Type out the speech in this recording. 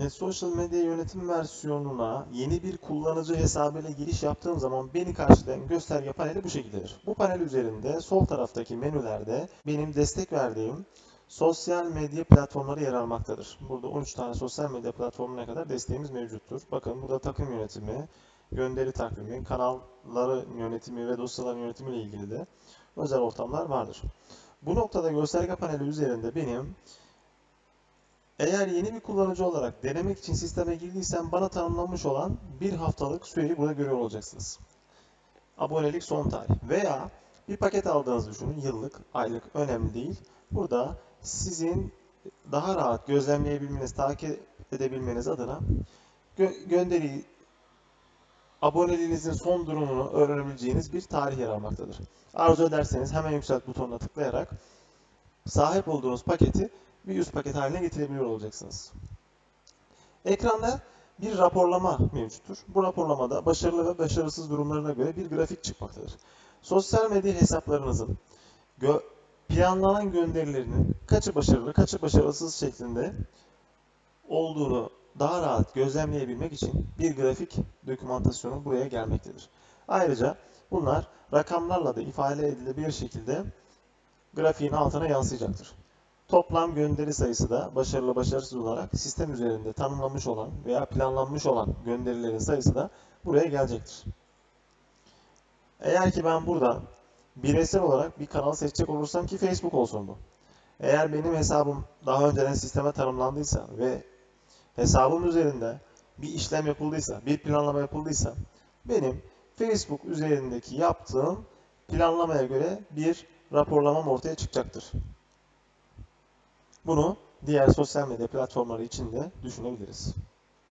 e, sosyal medya yönetim versiyonuna yeni bir kullanıcı hesabıyla giriş yaptığım zaman beni karşılayan gösterge paneli bu şekildedir. Bu panel üzerinde sol taraftaki menülerde benim destek verdiğim sosyal medya platformları yer almaktadır. Burada 13 tane sosyal medya platformuna kadar desteğimiz mevcuttur. Bakın burada takım yönetimi, gönderi takvimi, kanalları yönetimi ve dosyaların yönetimi ile ilgili de özel ortamlar vardır. Bu noktada gösterge paneli üzerinde benim eğer yeni bir kullanıcı olarak denemek için sisteme girdiysem bana tanımlanmış olan bir haftalık süreyi burada görüyor olacaksınız. Abonelik son tarih veya bir paket aldığınızı düşünün. Yıllık, aylık önemli değil. Burada sizin daha rahat gözlemleyebilmeniz, takip edebilmeniz adına gö- gönderiyi aboneliğinizin son durumunu öğrenebileceğiniz bir tarih yer almaktadır. Arzu ederseniz hemen yükselt butonuna tıklayarak sahip olduğunuz paketi bir üst paket haline getirebiliyor olacaksınız. Ekranda bir raporlama mevcuttur. Bu raporlamada başarılı ve başarısız durumlarına göre bir grafik çıkmaktadır. Sosyal medya hesaplarınızın gö- planlanan gönderilerinin kaçı başarılı, kaçı başarısız şeklinde olduğunu daha rahat gözlemleyebilmek için bir grafik dokümantasyonu buraya gelmektedir. Ayrıca bunlar rakamlarla da ifade edilebilir şekilde grafiğin altına yansıyacaktır. Toplam gönderi sayısı da başarılı başarısız olarak sistem üzerinde tanımlanmış olan veya planlanmış olan gönderilerin sayısı da buraya gelecektir. Eğer ki ben burada bireysel olarak bir kanal seçecek olursam ki Facebook olsun bu. Eğer benim hesabım daha önceden sisteme tanımlandıysa ve hesabım üzerinde bir işlem yapıldıysa, bir planlama yapıldıysa benim Facebook üzerindeki yaptığım planlamaya göre bir raporlamam ortaya çıkacaktır. Bunu diğer sosyal medya platformları için de düşünebiliriz.